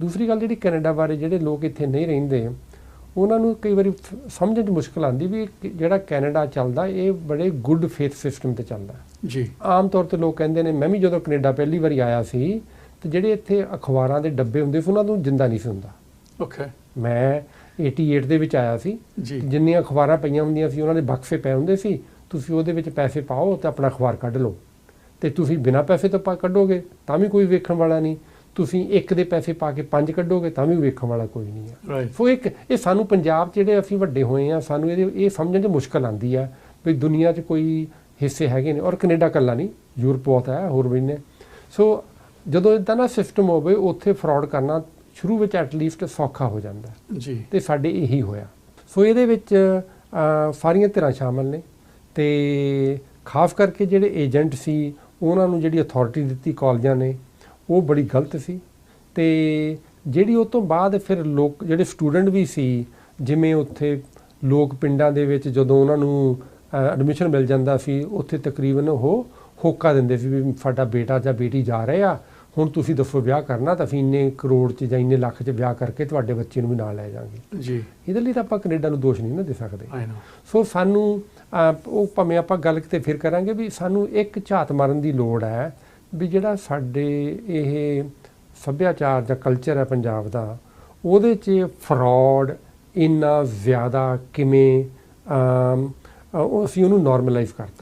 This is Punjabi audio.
ਦੂਸਰੀ ਗੱਲ ਜਿਹੜੀ ਕੈਨੇਡਾ ਬਾਰੇ ਜਿਹੜੇ ਲੋਕ ਇੱਥੇ ਨਹੀਂ ਰਹਿੰਦੇ ਉਹਨਾਂ ਨੂੰ ਕਈ ਵਾਰੀ ਸਮਝਣ 'ਚ ਮੁਸ਼ਕਲ ਆਉਂਦੀ ਵੀ ਜਿਹੜਾ ਕੈਨੇਡਾ ਚੱਲਦਾ ਇਹ ਬੜੇ ਗੁੱਡ ਫੇਥ ਸਿਸਟਮ ਤੇ ਚੱਲਦਾ। ਜੀ। ਆਮ ਤੌਰ ਤੇ ਲੋਕ ਕਹਿੰਦੇ ਨੇ ਮੈਂ ਵੀ ਜਦੋਂ ਕੈਨੇਡਾ ਪਹਿਲੀ ਵਾਰੀ ਆਇਆ ਸੀ ਤੇ ਜਿਹੜੇ ਇੱਥੇ ਅਖਬਾਰਾਂ ਦੇ ਡੱਬੇ ਹੁੰਦੇ ਸੀ ਉਹਨਾਂ ਨੂੰ ਜਿੰਦਾ ਨਹੀਂ ਸੀ ਹੁੰਦਾ। ਓਕੇ ਮੈਂ 88 ਦੇ ਵਿੱਚ ਆਇਆ ਸੀ। ਜਿੰਨੀਆਂ ਅਖਬਾਰਾਂ ਪਈਆਂ ਹੁੰਦੀਆਂ ਸੀ ਉਹਨਾਂ ਦੇ ਬਕਸੇ ਪਏ ਹੁੰਦੇ ਸੀ ਤੁਸੀਂ ਉਹਦੇ ਵਿੱਚ ਪੈਸੇ ਪਾਓ ਤੇ ਆਪਣਾ ਅਖਬਾਰ ਕੱਢ ਲਓ। ਤੇ ਤੁਸੀਂ ਬਿਨਾਂ ਪੈਸੇ ਤੋਂ ਪਾ ਕੱਢੋਗੇ ਤਾਂ ਵੀ ਕੋਈ ਵੇਖਣ ਵਾਲਾ ਨਹੀਂ। ਤੁਸੀਂ ਇੱਕ ਦੇ ਪੈਸੇ ਪਾ ਕੇ ਪੰਜ ਕੱਢੋਗੇ ਤਾਂ ਵੀ ਵੇਖਣ ਵਾਲਾ ਕੋਈ ਨਹੀਂ ਹੈ ਸੋ ਇੱਕ ਇਹ ਸਾਨੂੰ ਪੰਜਾਬ ਜਿਹੜੇ ਅਸੀਂ ਵੱਡੇ ਹੋਏ ਆ ਸਾਨੂੰ ਇਹਦੇ ਇਹ ਸਮਝਣ 'ਚ ਮੁਸ਼ਕਲ ਆਉਂਦੀ ਆ ਵੀ ਦੁਨੀਆ 'ਚ ਕੋਈ ਹਿੱਸੇ ਹੈਗੇ ਨੇ ਔਰ ਕੈਨੇਡਾ ਕੱਲਾ ਨਹੀਂ ਯੂਰਪ ਬਹੁਤ ਹੈ ਹੋਰ ਵੀ ਨੇ। ਸੋ ਜਦੋਂ ਇਦਾਂ ਦਾ ਸਿਸਟਮ ਹੋਵੇ ਉੱਥੇ ਫਰਾਡ ਕਰਨਾ ਸ਼ੁਰੂ ਵਿੱਚ ਐਟਲੀਸਟ ਸੌਖਾ ਹੋ ਜਾਂਦਾ। ਜੀ। ਤੇ ਸਾਡੇ ਇਹੀ ਹੋਇਆ। ਸੋ ਇਹਦੇ ਵਿੱਚ ਸਾਰੀਆਂ ਧਿਰਾਂ ਸ਼ਾਮਲ ਨੇ ਤੇ ਖਾਸ ਕਰਕੇ ਜਿਹੜੇ ਏਜੰਟ ਸੀ ਉਹਨਾਂ ਨੂੰ ਜਿਹੜੀ ਅਥਾਰਟੀ ਦਿੱਤੀ ਕਾਲਜਾਂ ਨੇ ਉਹ ਬੜੀ ਗਲਤ ਸੀ। ਤੇ ਜਿਹੜੀ ਉਹ ਤੋਂ ਬਾਅਦ ਫਿਰ ਲੋਕ ਜਿਹੜੇ ਸਟੂਡੈਂਟ ਵੀ ਸੀ ਜਿਵੇਂ ਉੱਥੇ ਲੋਕ ਪਿੰਡਾਂ ਦੇ ਵਿੱਚ ਜਦੋਂ ਉਹਨਾਂ ਨੂੰ ਐਡਮਿਸ਼ਨ ਮਿਲ ਜਾਂਦਾ ਸੀ ਉੱਥੇ ਤਕਰੀਬਨ ਉਹ ਹੋਕਾ ਦਿੰਦੇ ਸੀ ਵੀ ਸਾਡਾ ਬੇਟਾ ਜਾਂ ਬੇਟੀ ਜਾ ਰਹੇ ਆ ਹੁਣ ਤੁਸੀਂ ਦੱਸੋ ਵਿਆਹ ਕਰਨਾ ਤਾਂ ਅਸੀਂ ਇੰਨੇ ਕਰੋੜ ਚ ਜਾਂ ਇੰਨੇ ਲੱਖ ਚ ਵਿਆਹ ਕਰਕੇ ਤੁਹਾਡੇ ਬੱਚੇ ਨੂੰ ਵੀ ਨਾਲ ਲੈ ਜਾਾਂਗੇ ਜੀ। ਇਹਦੇ ਲਈ ਤਾਂ ਆਪਾਂ ਕੈਨੇਡਾ ਨੂੰ ਦੋਸ਼ ਨਹੀਂ ਨਾ ਦੇ ਸਕਦੇ। ਆਈ ਨੋ ਸੋ ਸਾਨੂੰ ਉਹ ਭਾਵੇਂ ਆਪਾਂ ਗੱਲ ਕਿਤੇ ਫਿਰ ਕਰਾਂਗੇ ਵੀ ਸਾਨੂੰ ਇੱਕ ਝਾਤ ਮਾਰਨ ਦੀ ਲੋੜ ਹੈ ਵੀ ਜਿਹੜਾ ਸਾਡੇ ਇਹ ਸੱਭਿਆਚਾਰ ਜਾਂ ਕਲਚਰ ਹੈ ਪੰਜਾਬ ਦਾ, ਉਹਦੇ 'ਚ ਫਰਾਡ ਇੰਨਾ ਜ਼ਿਆਦਾ ਕਿਵੇਂ ਅਸੀਂ ਉਹਨੂੰ ਨਾਰਮਲਾਈਜ਼ ਕਰਤਾ।